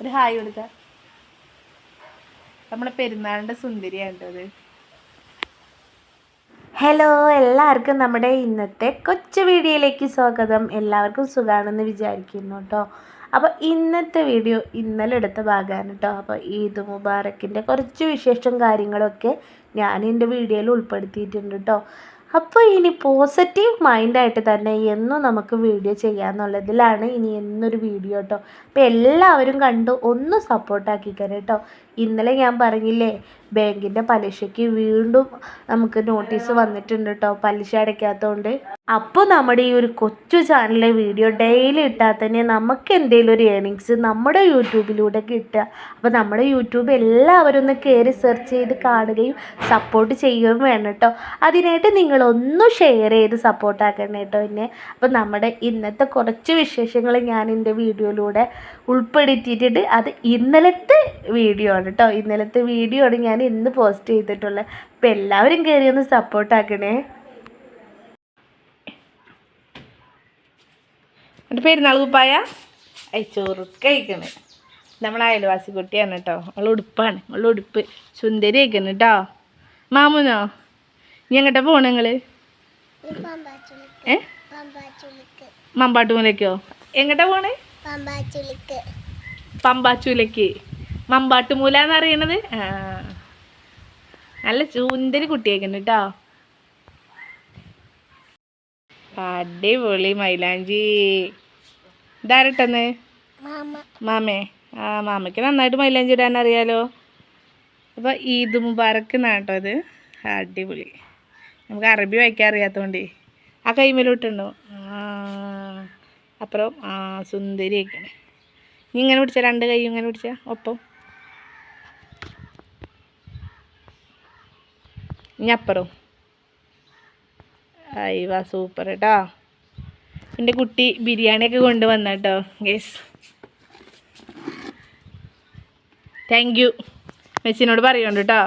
ഒരു ഹായ് കൊടുക്ക. നമ്മളെ പെരുന്നാളിന്റെ സുന്ദരിയാണ് ഹലോ എല്ലാവർക്കും നമ്മുടെ ഇന്നത്തെ കൊച്ചു വീഡിയോയിലേക്ക് സ്വാഗതം. എല്ലാവർക്കും സുഖമാണെന്ന് വിചാരിക്കുന്നു കേട്ടോ അപ്പോൾ ഇന്നത്തെ വീഡിയോ ഇന്നലെ എടുത്ത ഭാഗമാണ് കേട്ടോ അപ്പോൾ ഈദ് മുബാറക്കിന്റെ കുറച്ച് വിശേഷം കാര്യങ്ങളൊക്കെ ഞാൻ എന്റെ വീഡിയോയിൽ ഉൾപ്പെടുത്തിയിട്ടുണ്ട് കേട്ടോ അപ്പോൾ ഇനി പോസിറ്റീവ് മൈൻഡായിട്ട് തന്നെ എന്നും നമുക്ക് വീഡിയോ ചെയ്യാമെന്നുള്ളതിലാണ് ഇനി എന്നൊരു വീഡിയോ കേട്ടോ അപ്പോൾ എല്ലാവരും കണ്ട് ഒന്ന് സപ്പോർട്ടാക്കിക്കാൻ കേട്ടോ ഇന്നലെ ഞാൻ പറഞ്ഞില്ലേ ബാങ്കിന്റെ പലിശയ്ക്ക് വീണ്ടും നമുക്ക് നോട്ടീസ് വന്നിട്ടുണ്ട് കേട്ടോ പലിശ അടയ്ക്കാത്തതുകൊണ്ട് അപ്പോൾ നമ്മുടെ ഈ ഒരു കൊച്ചു ചാനലിലെ വീഡിയോ ഡെയിലി ഇട്ടാൽ തന്നെ നമുക്ക് എന്തെങ്കിലും ഒരു ഏണിങ്സ് നമ്മുടെ യൂട്യൂബിലൂടെ കിട്ടുക. അപ്പോൾ നമ്മുടെ യൂട്യൂബ് എല്ലാവരും ഒന്ന് കയറി സെർച്ച് ചെയ്ത് കാണുകയും സപ്പോർട്ട് ചെയ്യുകയും വേണം കേട്ടോ. അതിനായിട്ട് നിങ്ങളൊന്നും ഷെയർ ചെയ്ത് സപ്പോർട്ടാക്കണം കേട്ടോ എന്നെ. അപ്പോൾ നമ്മുടെ ഇന്നത്തെ കുറച്ച് വിശേഷങ്ങൾ ഞാൻ എന്റെ വീഡിയോയിലൂടെ ഉൾപ്പെടുത്തിയിട്ടുണ്ട്. അത് ഇന്നലത്തെ വീഡിയോ ആണ് കേട്ടോ. ഇന്നലത്തെ വീഡിയോ ആണ് ഞാൻ ഇന്ന് പോസ്റ്റ് ചെയ്തിട്ടുള്ളത്. അപ്പോൾ എല്ലാവരും കയറി ഒന്ന് സപ്പോർട്ടാക്കണേ എന്റെ പെരുന്നാൾ കുപ്പായ ഐ കഴിക്കണേ. നമ്മളെ അയൽവാസി കുട്ടിയാണ് കേട്ടോ. അവൾ ഉടുപ്പാണ്. അവളുടെ ഉടുപ്പ്. സുന്ദരി കഴിക്കണം കേട്ടോ മാമുനോ? നീ എങ്ങോട്ടാ പോണ നിങ്ങൾ? ഏ മമ്പാട്ടുമൂലക്കോ? എങ്ങോട്ടാ പോണേ? പമ്പാച്ചൂലക്ക്. മമ്പാട്ടുമൂല എന്ന് ആ. നല്ല സുന്ദരി കുട്ടിയായിക്കുന്നു കേട്ടോ അടിപൊളി മൈലാഞ്ചി. ഇതാരട്ടെന്ന്? മാമേ. ആ മാമയ്ക്ക് നന്നായിട്ട് മൈലാഞ്ചി ഇടാൻ അറിയാലോ. അപ്പോൾ ഈദ് മുബാറക്ക് നാട്ടോ ഇത്. അടിപൊളി. നമുക്ക് അറബി വായിക്കാൻ അറിയാത്തതുകൊണ്ട് ആ കൈമേലോട്ടുണ്ടോ? അപ്പുറം ആ സുന്ദരി ആയിക്കണേ നീ ഇങ്ങനെ പിടിച്ച രണ്ട് കൈ ഇങ്ങനെ പിടിച്ച ഒപ്പം. ഇനി അപ്പുറം. അയ്യവാ സൂപ്പർ കേട്ടോ എന്റെ കുട്ടി ബിരിയാണിയൊക്കെ കൊണ്ടുവന്ന കേട്ടോ ഗേസ് താങ്ക് യു മെസ്സിനോട് പറയുന്നുണ്ട് കേട്ടോ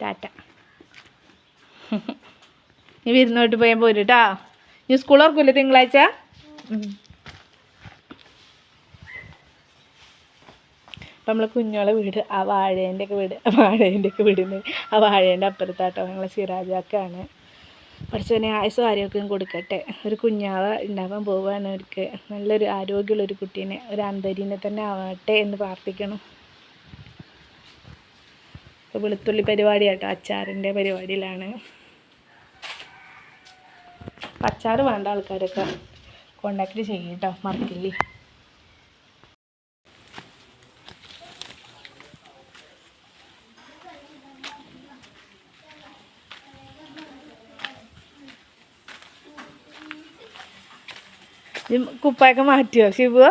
ടാറ്റ നീ വിരുന്നോട്ട് പോയാൽ പോരും കേട്ടോ നീ സ്കൂൾ ഓർക്കൂല്ലേ തിങ്കളാഴ്ച? അപ്പം നമ്മൾ കുഞ്ഞോളെ വീട് ആ വാഴേന്റെ ഒക്കെ വീട് വാഴേന്റെ ഒക്കെ വീടിന് ആ വാഴേന്റെ അപ്പുറത്താട്ടോ ഞങ്ങളെ സിറാജാക്കാണ്. പഠിച്ചവനെ ആയുസും ആരോഗ്യം കൊടുക്കട്ടെ. ഒരു കുഞ്ഞാവ ഉണ്ടാവാൻ പോവുകയാണ് അവർക്ക്. നല്ലൊരു ആരോഗ്യമുള്ളൊരു കുട്ടീനെ ഒരു അന്തരീനെ തന്നെ ആവട്ടെ എന്ന് പ്രാർത്ഥിക്കണം. ഇപ്പോൾ വെളുത്തുള്ളി പരിപാടി കേട്ടോ അച്ചാറിന്റെ പരിപാടിയിലാണ്. അച്ചാറ് വേണ്ട ആൾക്കാരൊക്കെ കോണ്ടാക്ട് ചെയ്യും കേട്ടോ മറക്കില്ലേ? കുപ്പായൊക്കെ മാറ്റിയോ? ശിവ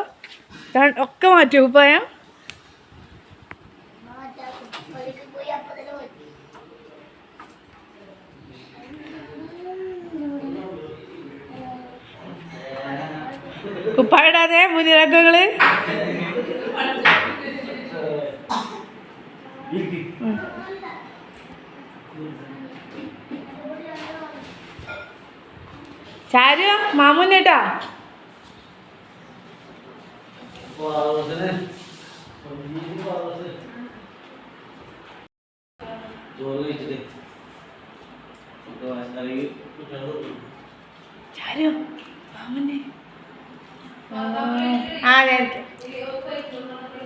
ഒക്കെ മാറ്റിയോ കുപ്പായ? കുപ്പായ ഇടാതെ മുനിറക്കങ്ങൾ ചാരു മാമുന്നേട്ടാ ചോറ് കഴിച്ചിട്ട് അല്ലെങ്കിൽ ചാരു മാമുന്നെ ആ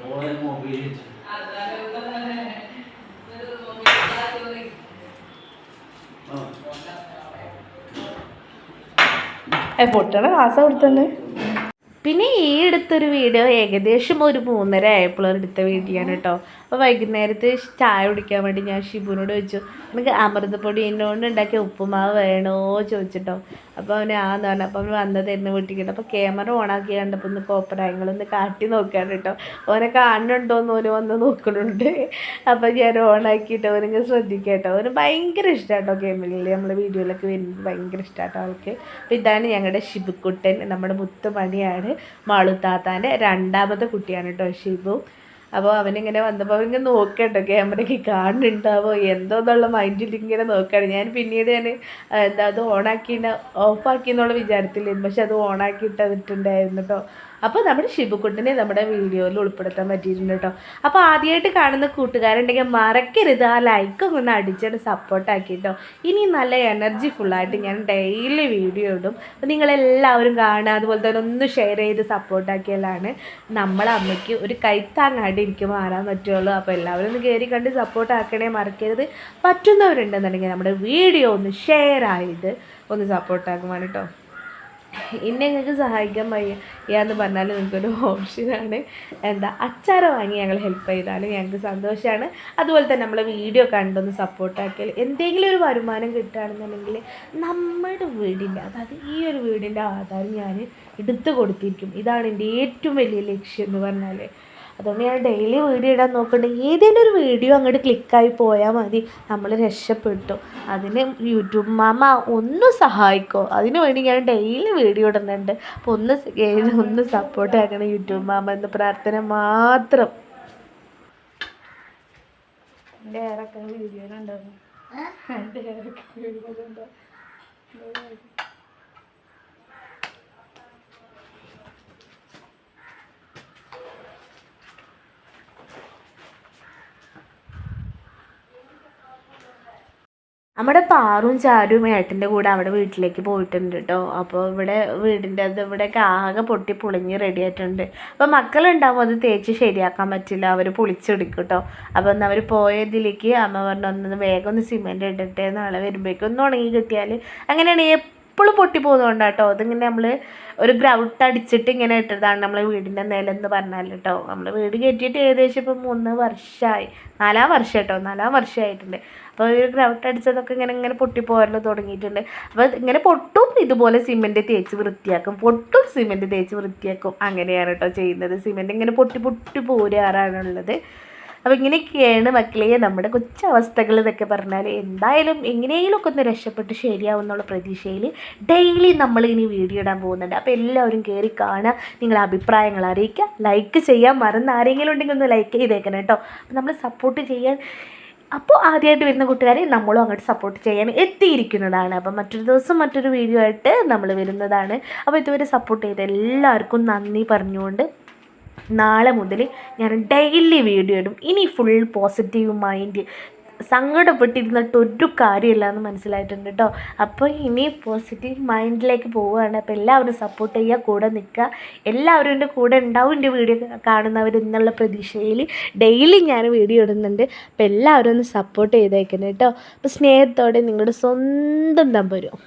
ഓളെ മൊബൈൽ പൊട്ടണ കാസ കൊടുത്തന്നെ. പിന്നെ ഈ എടുത്തൊരു വീഡിയോ ഏകദേശം ഒരു മൂന്നര ആയപ്പോൾ എടുത്ത വീഡിയോ ആണ് കേട്ടോ. അപ്പോൾ വൈകുന്നേരത്ത് ചായ കുടിക്കാൻ വേണ്ടി ഞാൻ ഷിബുനോട് ചോദിച്ചു എനിക്ക് അമൃതപ്പൊടി എന്നോണ്ട് ഉണ്ടാക്കിയ ഉപ്പുമാവ് വേണോ? ചോദിച്ചിട്ടോ. അപ്പോൾ അവന് ആന്ന് പറഞ്ഞു അപ്പോൾ അവൻ വന്നത് എന്നെ അപ്പോൾ ക്യാമറ ഓണാക്കി കണ്ടപ്പോൾ ഒന്ന് കോപ്പറായങ്ങളൊന്ന് കാട്ടി നോക്കാണ് കേട്ടോ. ഓനെ കാണുന്നുണ്ടോയെന്ന് ഓന് വന്ന് നോക്കുന്നുണ്ട്. അപ്പോൾ ഞാൻ ഓണാക്കിയിട്ട് അവനിങ്ങനെ ശ്രദ്ധിക്കട്ടോ കേട്ടോ. അവന് ഭയങ്കര ഇഷ്ടമാട്ടോ ക്യാമറയിൽ നമ്മൾ വീഡിയോയിലൊക്കെ വരുന്നത് ഭയങ്കര ഇഷ്ടമാട്ടോ അവൾക്ക്. അപ്പോൾ ഇതാണ് ഞങ്ങളുടെ ഷിബുക്കുട്ടൻ നമ്മുടെ മുത്തുമണിയാണ് മാളുത്താത്താന്റെ രണ്ടാമത്തെ കുട്ടിയാണ് കേട്ടോ ഷിബു അപ്പോൾ അവനിങ്ങനെ വന്നപ്പോൾ ഇങ്ങനെ നോക്കട്ടോ ക്യാമറയ്ക്ക് കാണുന്നുണ്ടാവോ എന്തോ എന്നുള്ള മൈൻഡിൽ ഇങ്ങനെ നോക്കുകയാണ്. ഞാൻ പിന്നീട് ഞാൻ എന്താ അത് ഓണാക്കി ഓഫാക്കി എന്നുള്ള വിചാരത്തില്ലായിരുന്നു. പക്ഷെ അത് ഓണാക്കി ഇട്ടിട്ടുണ്ടായിരുന്നു കേട്ടോ അപ്പോൾ നമ്മുടെ ഷിബുക്കുട്ടിനെ നമ്മുടെ വീഡിയോയിൽ ഉൾപ്പെടുത്താൻ പറ്റിയിട്ടുണ്ട് കേട്ടോ. അപ്പോൾ ആദ്യമായിട്ട് കാണുന്ന കൂട്ടുകാരുണ്ടെങ്കിൽ മറക്കരുത്. ആ ലൈക്ക് ഒന്ന് അടിച്ചിട്ട് സപ്പോർട്ടാക്കി കേട്ടോ ഇനി നല്ല എനർജി ഫുള്ളായിട്ട് ഞാൻ ഡെയിലി വീഡിയോ ഇടും. അപ്പോൾ നിങ്ങളെല്ലാവരും കാണുക. അതുപോലെ തന്നെ ഒന്ന് ഷെയർ ചെയ്ത് സപ്പോർട്ടാക്കിയാലാണ് നമ്മളെ അമ്മയ്ക്ക് ഒരു കൈത്താങ്ങായിട്ട് എനിക്ക് മാറാൻ പറ്റുള്ളൂ അപ്പോൾ എല്ലാവരും ഒന്ന് കയറി കണ്ട് സപ്പോർട്ടാക്കണേ മറക്കരുത്. പറ്റുന്നവരുണ്ടെന്നുണ്ടെങ്കിൽ നമ്മുടെ വീഡിയോ ഒന്ന് ഷെയർ ആയിട്ട് ഒന്ന് സപ്പോർട്ടാക്കുവാണ് കേട്ടോ. ഇന്നെ നിങ്ങൾക്ക് സഹായിക്കാൻ വയ്യ. എന്ന് പറഞ്ഞാൽ നിങ്ങൾക്കൊരു ഓപ്ഷനാണ് എന്താ അച്ചാറ് വാങ്ങി ഞങ്ങൾ ഹെൽപ്പ് ചെയ്താലും ഞങ്ങൾക്ക് സന്തോഷമാണ് അതുപോലെ തന്നെ നമ്മളെ വീഡിയോ കണ്ടൊന്ന് സപ്പോർട്ടാക്കിയാൽ എന്തെങ്കിലും ഒരു വരുമാനം കിട്ടുകയാണെന്നുണ്ടെങ്കിൽ നമ്മുടെ വീടിന്റെ അതായത് ഈ ഒരു വീടിന്റെ ആധാരം ഞാൻ എടുത്തു കൊടുത്തിരിക്കും. ഇതാണ് എന്റെ ഏറ്റവും വലിയ ലക്ഷ്യം എന്ന് പറഞ്ഞാൽ അതുകൊണ്ട് ഞാൻ ഡെയിലി വീഡിയോ ഇടാൻ നോക്കുന്നുണ്ട്. ഏതെങ്കിലും ഒരു വീഡിയോ അങ്ങോട്ട് ക്ലിക്കായി പോയാൽ മതി. നമ്മൾ രക്ഷപ്പെട്ടു. അതിന് യൂട്യൂബ് മാമ ഒന്ന് സഹായിക്കോ. അതിന് വേണ്ടി ഞാൻ ഡെയിലി വീഡിയോ ഇടുന്നുണ്ട്. അപ്പോൾ ഒന്ന് ഒന്ന് സപ്പോർട്ട് ആക്കണം യൂട്യൂബ് മാമ എന്ന പ്രാർത്ഥന മാത്രം. എന്റെ ഏറൊക്കെ ഉണ്ടോ എന്റെ വീഡിയോ വീഡിയോയിലുണ്ടാവും നമ്മുടെ പാറും ചാരും ഏട്ടന്റെ കൂടെ അവിടെ വീട്ടിലേക്ക് പോയിട്ടുണ്ട് കേട്ടോ. അപ്പോൾ ഇവിടെ വീടിന്റെ അത് ഇവിടെയൊക്കെ ആകെ പൊട്ടി പൊളിഞ്ഞ് റെഡി ആയിട്ടുണ്ട്. അപ്പോൾ മക്കളുണ്ടാവും അത് തേച്ച് ശരിയാക്കാൻ പറ്റില്ല. അവർ പൊളിച്ചെടുക്കും കേട്ടോ. അപ്പോൾ ഒന്ന് അവർ പോയതിലേക്ക് അമ്മ പറഞ്ഞു ഒന്ന് വേഗം ഒന്ന് സിമെന്റ് ഇട്ടിട്ട് നാളെ വരുമ്പോഴേക്കും ഒന്ന് ഉണങ്ങി കിട്ടിയാൽ അങ്ങനെയാണ് എപ്പോഴും പൊട്ടി പോകുന്നതുകൊണ്ടാണ് കേട്ടോ അതിങ്ങനെ നമ്മൾ ഒരു ഗ്രൗട്ട് അടിച്ചിട്ട് ഇങ്ങനെ ഇട്ടതാണ് നമ്മളെ വീടിന്റെ എന്ന് പറഞ്ഞാൽ കേട്ടോ നമ്മൾ വീട് കെട്ടിയിട്ട് ഏകദേശം ഇപ്പോൾ മൂന്ന് വർഷമായി നാലാം വർഷം കേട്ടോ നാലാം വർഷമായിട്ടുണ്ട് അപ്പോൾ ഒരു ഗ്രൗട്ട് അടിച്ചതൊക്കെ ഇങ്ങനെ ഇങ്ങനെ പൊട്ടിപ്പോരൽ തുടങ്ങിയിട്ടുണ്ട്. അപ്പോൾ ഇങ്ങനെ പൊട്ടും ഇതുപോലെ സിമെന്റ് തേച്ച് വൃത്തിയാക്കും. പൊട്ടും സിമെന്റ് തേച്ച് വൃത്തിയാക്കും. അങ്ങനെയാണ് കേട്ടോ ചെയ്യുന്നത്. സിമെന്റ് ഇങ്ങനെ പൊട്ടി പൊട്ടി പോരാറാണുള്ളത്. അപ്പോൾ ഇങ്ങനെയൊക്കെയാണ് മക്കളെ നമ്മുടെ കൊച്ചവസ്ഥകൾ എന്നൊക്കെ പറഞ്ഞാൽ എന്തായാലും എങ്ങനെയെങ്കിലുമൊക്കെ ഒന്ന് രക്ഷപ്പെട്ട് ശരിയാവും എന്നുള്ള പ്രതീക്ഷയിൽ ഡെയിലി നമ്മൾ ഇനി വീഡിയോ ഇടാൻ പോകുന്നുണ്ട്. അപ്പോൾ എല്ലാവരും കയറി കാണുക നിങ്ങളുടെ അഭിപ്രായങ്ങൾ അറിയിക്കുക ലൈക്ക് ചെയ്യാൻ മറന്ന് ആരെങ്കിലും ഉണ്ടെങ്കിൽ ഒന്ന് ലൈക്ക് ചെയ്തേക്കണം കേട്ടോ. അപ്പോൾ നമ്മൾ സപ്പോർട്ട് ചെയ്യാൻ അപ്പോൾ ആദ്യമായിട്ട് വരുന്ന കൂട്ടുകാരെ നമ്മളും അങ്ങോട്ട് സപ്പോർട്ട് ചെയ്യാൻ എത്തിയിരിക്കുന്നതാണ്. അപ്പം മറ്റൊരു ദിവസം മറ്റൊരു വീഡിയോ ആയിട്ട് നമ്മൾ വരുന്നതാണ്. അപ്പോൾ ഇതുവരെ സപ്പോർട്ട് ചെയ്ത എല്ലാവർക്കും നന്ദി പറഞ്ഞുകൊണ്ട് നാളെ മുതൽ ഞാൻ ഡെയിലി വീഡിയോ ഇടും. ഇനി ഫുൾ പോസിറ്റീവ് മൈൻഡ് സങ്കടപ്പെട്ടിരുന്നിട്ട് ഒരു കാര്യമില്ല എന്ന് മനസ്സിലായിട്ടുണ്ട് കേട്ടോ അപ്പോൾ ഇനി പോസിറ്റീവ് മൈൻഡിലേക്ക് പോവുകയാണ്. അപ്പോൾ എല്ലാവരും സപ്പോർട്ട് ചെയ്യുക കൂടെ നിൽക്കുക. എല്ലാവരും എന്റെ കൂടെ ഉണ്ടാവും എന്റെ വീഡിയോ കാണുന്നവർ എന്നുള്ള പ്രതീക്ഷയിൽ ഡെയിലി ഞാൻ വീഡിയോ ഇടുന്നുണ്ട്. അപ്പോൾ എല്ലാവരും ഒന്ന് സപ്പോർട്ട് ചെയ്തേക്കുന്നത് കേട്ടോ അപ്പോൾ സ്നേഹത്തോടെ നിങ്ങളുടെ സ്വന്തം തമ്പരും